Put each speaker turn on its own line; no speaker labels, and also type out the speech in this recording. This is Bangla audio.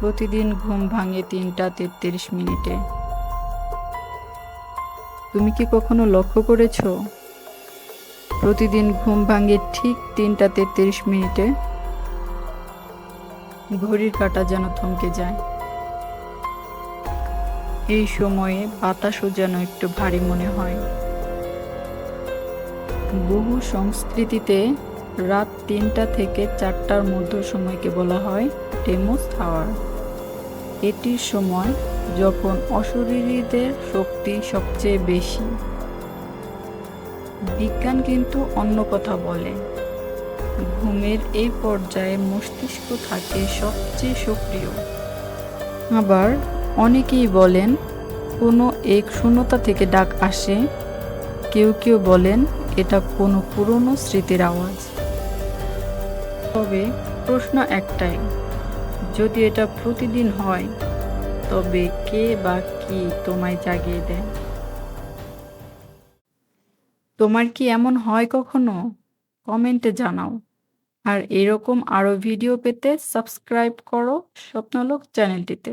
প্রতিদিন ঘুম ভাঙে তিনটা তেত্রিশ মিনিটে। তুমি কি কখনো লক্ষ্য করেছ? প্রতিদিন ঘুম ভাঙে ঠিক তিনটা তেত্রিশ মিনিটে। ঘড়ির কাঁটা যেন থমকে যায়। এই সময়ে বাতাসও যেন একটু ভারী মনে হয়। বহু সংস্কৃতিতে রাত তিনটা থেকে চারটার মধ্য সময়কে বলা হয় ডেমোস আওয়ার এটির সময় যখন অশরীরীদের শক্তি সবচেয়ে বেশি। বিজ্ঞান কিন্তু অন্য কথা বলে। ঘুমের এই পর্যায়ে মস্তিষ্ক থাকে সবচেয়ে সক্রিয়। আবার অনেকেই বলেন, কোনো এক শূন্যতা থেকে ডাক আসে। কেউ কেউ বলেন, এটা কোনো পুরনো স্মৃতির আওয়াজ। তবে প্রশ্ন একটাই যদি এটা প্রতিদিন হয়, তবে কে বা কি তোমায় জাগিয়ে দেয়? তোমার কি এমন হয় কখনো? কমেন্টে জানাও। আর এরকম আরও ভিডিও পেতে সাবস্ক্রাইব করো স্বপ্নলোক চ্যানেলটিতে।